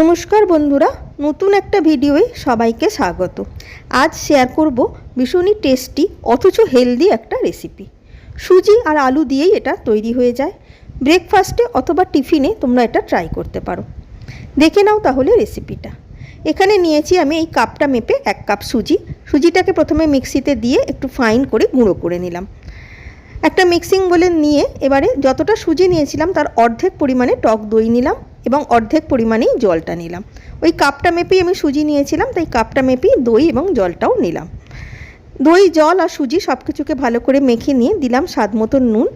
নমস্কার বন্ধুরা, নতুন একটা ভিডিওয়ে সবাইকে স্বাগত। আজ শেয়ার করব ভীষণই টেস্টি অথচ হেলদি একটা রেসিপি সুজি আর আলু দিয়েই এটা তৈরি হয়ে যায়। ব্রেকফাস্টে অথবা টিফিনে তোমরা এটা ট্রাই করতে পারো। দেখে নাও তাহলে রেসিপিটা এখানে নিয়েছি আমি এই কাপটা মেপে এক কাপ সুজি। সুজিটাকে প্রথমে মিক্সিতে দিয়ে একটু ফাইন করে গুঁড়ো করে নিলাম। একটা মিক্সিং বলে নিয়ে এবারে যতটা সুজি নিয়েছিলাম তার অর্ধেক পরিমাণে টক দই নিলাম। এবং অর্ধেক পরিমাণেই জলটা নিলাম। ওই কাপটা মেপেই আমি সুজি নিয়েছিলাম, তাই কাপটা মেপেই দই এবং জলটাও নিলাম। দই, জল আর সুজি সব কিছুকে ভালো করে মেখে নিয়ে দিলাম স্বাদ মতো নুন।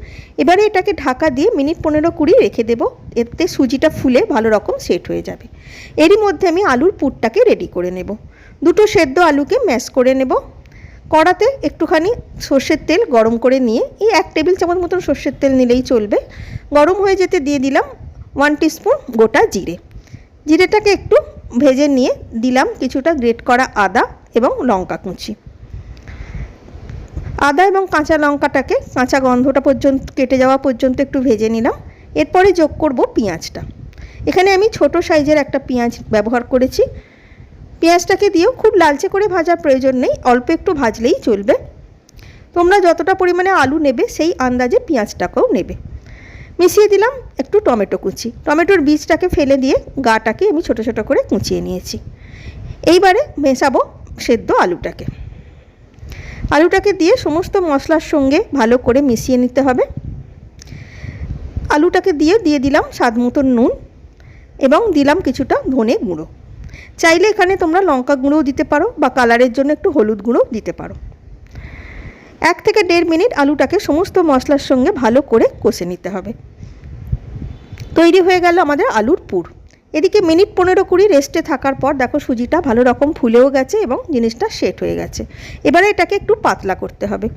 এবারে এটাকে ঢাকা দিয়ে মিনিট পনেরো কুড়ি রেখে দেবো, এতে সুজিটা ফুলে ভালো রকম সেট হয়ে যাবে। এরই মধ্যে আমি আলুর পুরটাকে রেডি করে নেব। দুটো সেদ্ধ আলুকে ম্যাশ করে নেব। কড়াতে একটুখানি সর্ষের তেল গরম করে নিয়ে, এই এক টেবিল চামচ মতন সর্ষের তেল নিলেই চলবে। গরম হয়ে যেতে দিয়ে দিলাম ওয়ান টিস্পুন গোটা জিরে। জিরেটাকে একটু ভেজে নিয়ে দিলাম কিছুটা গ্রেট করা আদা এবং লঙ্কা কুচি। আদা এবং কাঁচা লঙ্কাটাকে, কাঁচা গন্ধটা পর্যন্ত, কেটে যাওয়া পর্যন্ত একটু ভেজে নিলাম। এরপরে যোগ করব পেঁয়াজটা। এখানে আমি ছোট সাইজের একটা পেঁয়াজ ব্যবহার করেছি। পেঁয়াজটাকে দিয়েও খুব লালচে করে ভাজার প্রয়োজন নেই, অল্প একটু ভাজলেই চলবে। তোমরা যতটা পরিমাণে আলু নেবে, সেই আন্দাজে পেঁয়াজটাকেও নেবে। মিশিয়ে দিলাম একটু টমেটো কুচি। টমেটোর বীজটাকে ফেলে দিয়ে গাটাকে আমি ছোট ছোট করে কুচিয়ে নিয়েছি। এইবারে মেশাবো সেদ্ধ আলুটাকে। আলুটাকে দিয়ে সমস্ত মশলার সঙ্গে ভালো করে মিশিয়ে নিতে হবে। আলুটাকে দিয়ে দিয়ে দিলাম স্বাদ মতন নুন এবং দিলাম কিছুটা ধনে গুঁড়ো। চাইলে এখানে তোমরা লঙ্কা গুঁড়োও দিতে পারো বা কালারের জন্য একটু হলুদ গুঁড়ো দিতে পারো। এক থেকে দেড় মিনিট আলুটাকে সমস্ত মশলার সঙ্গে ভালো করে কষে নিতে হবে। তৈরি হয়ে গেল আমাদের আলুর পুর। এদিকে মিনিট পনেরো কুড়ি রেস্টে থাকার পর দেখো সুজিটা ভালো রকম ফুলেও গেছে এবং জিনিসটা সেট হয়ে গেছে। এবারে এটাকে একটু পাতলা করতে হবে।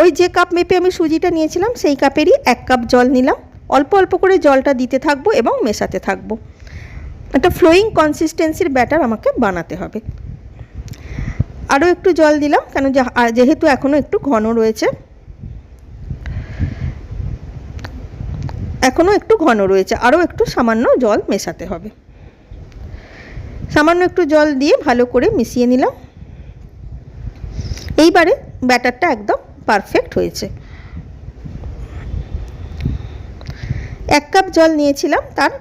ওই যে কাপ মেপে আমি সুজিটা নিয়েছিলাম, সেই কাপেরই এক কাপ জল নিলাম। অল্প অল্প করে জলটা দিতে থাকব এবং মেশাতে থাকব। একটা ফ্লোয়িং কনসিস্টেন্সির ব্যাটার আমাকে বানাতে হবে। আরও একটু জল দিলাম, কেন যেহেতু এখনও একটু ঘন রয়েছে। এখনও একটু ঘন রয়েছে, আরও একটু সামান্য জল মেশাতে হবে। সামান্য একটু জল দিয়ে ভালো করে মিশিয়ে নিলাম। এইবারে ব্যাটারটা একদম পারফেক্ট হয়েছে। এক কাপ জল নিয়েছিলাম, তার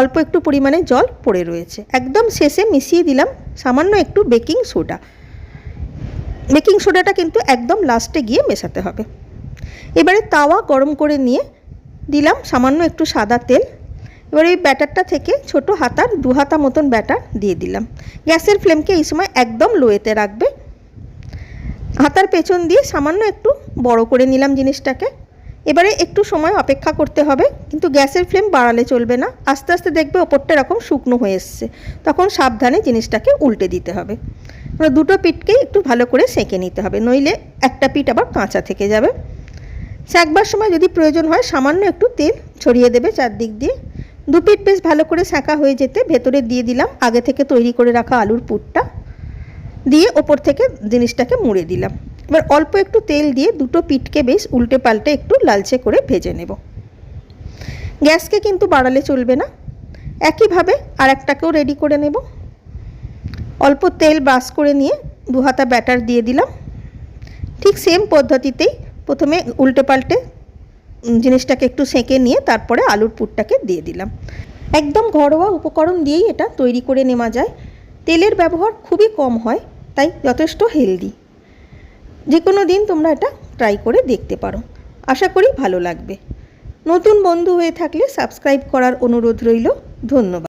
অল্প একটু পরিমাণে জল পড়ে রয়েছে। একদম শেষে মিশিয়ে দিলাম সামান্য একটু বেকিং সোডা। বেকিং সোডাটা কিন্তু একদম লাস্টে গিয়ে মেশাতে হবে। এবারে তাওয়া গরম করে নিয়ে দিলাম সামান্য একটু সাদা তেল। এবার এই ব্যাটারটা থেকে ছোট হাতার দু হাতা মতন ব্যাটার দিয়ে দিলাম। গ্যাসের ফ্লেমকে এই সময় একদম লোয়েতে রাখবে। হাতার পেছন দিয়ে সামান্য একটু বড় করে নিলাম জিনিসটাকে। এবারে একটু সময় অপেক্ষা করতে হবে, কিন্তু গ্যাসের ফ্লেম বাড়ালে চলবে না। আস্তে আস্তে দেখবে ওপরটা এরকম শুকনো হয়ে এসছে। তখন সাবধানে জিনিসটাকে উল্টে দিতে হবে। দুটো পিঠকেই একটু ভালো করে সেঁকে নিতে হবে, নইলে একটা পিঠ আবার কাঁচা থেকে যাবে। সেঁকবার সময় যদি প্রয়োজন হয়, সামান্য একটু তেল ছড়িয়ে দেবে চারদিক দিয়ে। দু পিঠ বেশ ভালো করে সেঁকা হয়ে যেতে ভেতরে দিয়ে দিলাম, আগে থেকে তৈরি করে রাখা আলুর পুরটা। দিয়ে ওপর থেকে জিনিসটাকে মুড়ে দিলাম। এবার অল্প একটু তেল দিয়ে দুটো পিঠকে বেশ উল্টে পাল্টে একটু লালচে করে ভেজে নেব। গ্যাসকে কিন্তু বাড়ালে চলবে না। একইভাবে আর একটাকেও রেডি করে নেব। অল্প তেল ব্রাশ করে নিয়ে দু হাতা ব্যাটার দিয়ে দিলাম। ঠিক সেম পদ্ধতিতেই প্রথমে উল্টে পাল্টে জিনিসটাকে একটু সেঁকে নিয়ে তারপরে আলুর পুরটাকে দিয়ে দিলাম। একদম ঘরোয়া উপকরণ দিয়েই এটা তৈরি করে নেওয়া যায়। তেলের ব্যবহার খুবই কম হয়, তাই যথেষ্ট হেলদি। যে কোনো দিন তোমরা এটা ট্রাই করে দেখতে পারো। আশা করি ভালো লাগবে। নতুন বন্ধু হয়ে থাকলে সাবস্ক্রাইব করার অনুরোধ রইল। ধন্যবাদ।